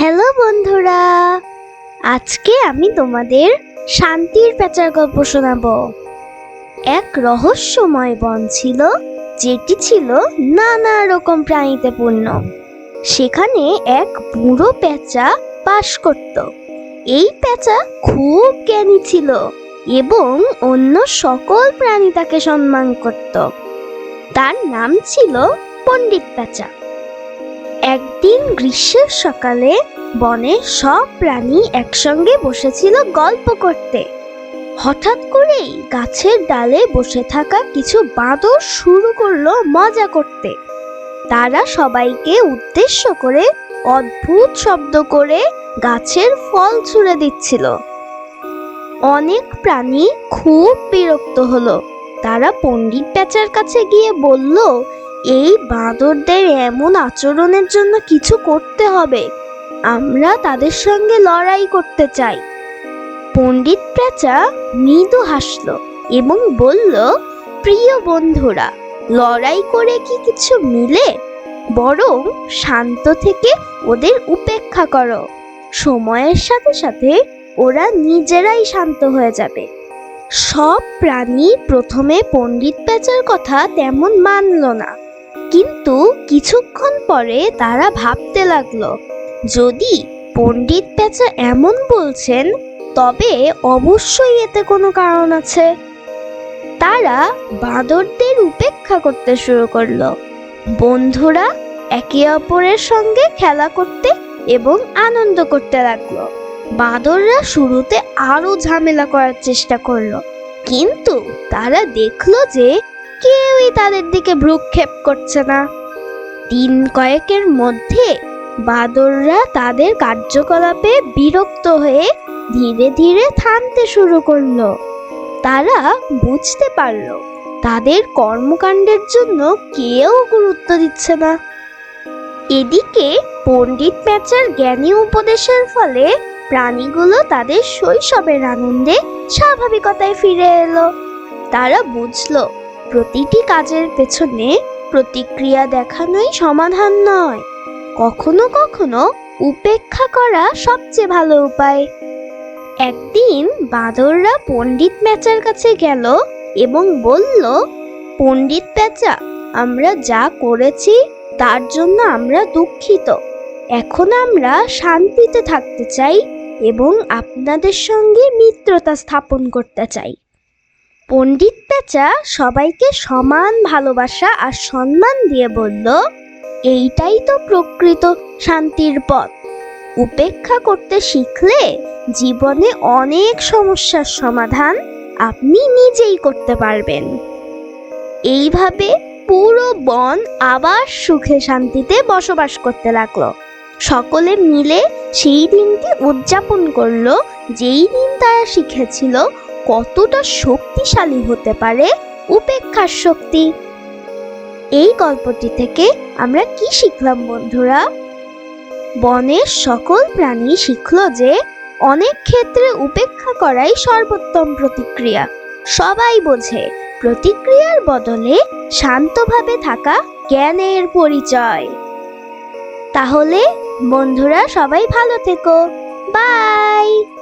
Hello বন্ধুরা, আজকে আমি তোমাদের শান্তির প্যাঁচার গল্প শোনাবো। এক রহস্যময় বন ছিল, যেটি ছিল নানা রকম প্রাণীতে পূর্ণ সেখানে এক বুড়ো প্যাঁচা বাস করত। এই প্যাঁচা খুব জ্ঞানী ছিল এবং অন্য সকল প্রাণী তাকে সম্মান করত। তার নাম ছিল পণ্ডিত প্যাঁচা। একদিন গ্রীষ্মের সকালে বনে সব প্রাণী একসঙ্গে বসেছিল গল্প করতে। হঠাৎ করেই গাছের ডালে বসে থাকা কিছু বাঁদর শুরু করল মজা করতে। তারা সবাইকে উদ্দেশ্য করে অদ্ভুত শব্দ করে গাছের ফল ছুঁড়ে দিচ্ছিল। অনেক প্রাণী খুব বিরক্ত হলো। তারা পণ্ডিত প্যাচার কাছে গিয়ে বলল এই বাঁদরদের এমন আচরণের জন্য কিছু করতে হবে। আমরা তাদের সঙ্গে লড়াই করতে চাই। পণ্ডিত প্যাঁচা মৃদু হাসল এবং বলল, প্রিয় বন্ধুরা, লড়াই করে কি কিছু মিলে? বরং শান্ত থেকে ওদের উপেক্ষা করো। সময়ের সাথে সাথে ওরা নিজেরাই শান্ত হয়ে যাবে। সব প্রাণী প্রথমে পণ্ডিত প্যাঁচার কথা তেমন মানল না। কিন্তু কিছুক্ষণ পরে তারা ভাবতে লাগল, যদি পণ্ডিত প্যাঁচা এমন বলছেন, তবে অবশ্যই এতে কোনো কারণ আছে। তারা বাঁদরদের উপেক্ষা করতে শুরু করল। বন্ধুরা একে অপরের সঙ্গে খেলা করতে এবং আনন্দ করতে লাগল। বাঁদররা শুরুতে আরও ঝামেলা করার চেষ্টা করল, কিন্তু তারা দেখল যে কেউই তাদের দিকে ভ্রুক্ষেপ করছে না। দিন কয়েকের মধ্যে বাদররা তাদের কার্যকলাপে বিরক্ত হয়ে ধীরে ধীরে থামতে শুরু করল। তারা বুঝতে পারল, তাদের কর্মকাণ্ডের জন্য কেউ গুরুত্ব দিচ্ছে না। এদিকে পণ্ডিত প্যাঁচার জ্ঞানী উপদেশের ফলে প্রাণীগুলো তাদের শৈশবের আনন্দে স্বাভাবিকতায় ফিরে এলো। তারা বুঝলো প্রতিটি কাজের পেছনে প্রতিক্রিয়া দেখানোই সমাধান নয়। কখনো কখনো উপেক্ষা করা সবচেয়ে ভালো উপায়। একদিন বাঁদররা পণ্ডিত প্যাঁচার কাছে গেল এবং বলল, পণ্ডিত প্যাঁচা, আমরা যা করেছি তার জন্য আমরা দুঃখিত। এখন আমরা শান্তিতে থাকতে চাই এবং আপনাদের সঙ্গে মিত্রতা স্থাপন করতে চাই। পণ্ডিত পেঁচা সবাইকে সমান ভালোবাসা আর সম্মান দিয়ে বলল, এইটাই তো প্রকৃত শান্তির পথ। উপেক্ষা করতে শিখলে জীবনে অনেক সমস্যার সমাধান আপনি নিজেই করতে পারবেন। এইভাবে পুরো বন আবার সুখে শান্তিতে বসবাস করতে লাগল। সকলে মিলে সেই দিনটি উদযাপন করল, যেই দিন তারা শিখেছিল কতটা শক্তিশালী হতে পারে উপেক্ষার শক্তি? এই গল্পটি থেকে আমরা কি শিখলাম, বন্ধুরা? বনের সকল প্রাণী শিখল যে অনেক ক্ষেত্রে উপেক্ষা করাই সর্বোত্তম প্রতিক্রিয়া। সবাই বোঝে, প্রতিক্রিয়ার বদলে শান্তভাবে থাকা জ্ঞানের পরিচয়। তাহলে, বন্ধুরা, সবাই ভালো থেকো। বাই!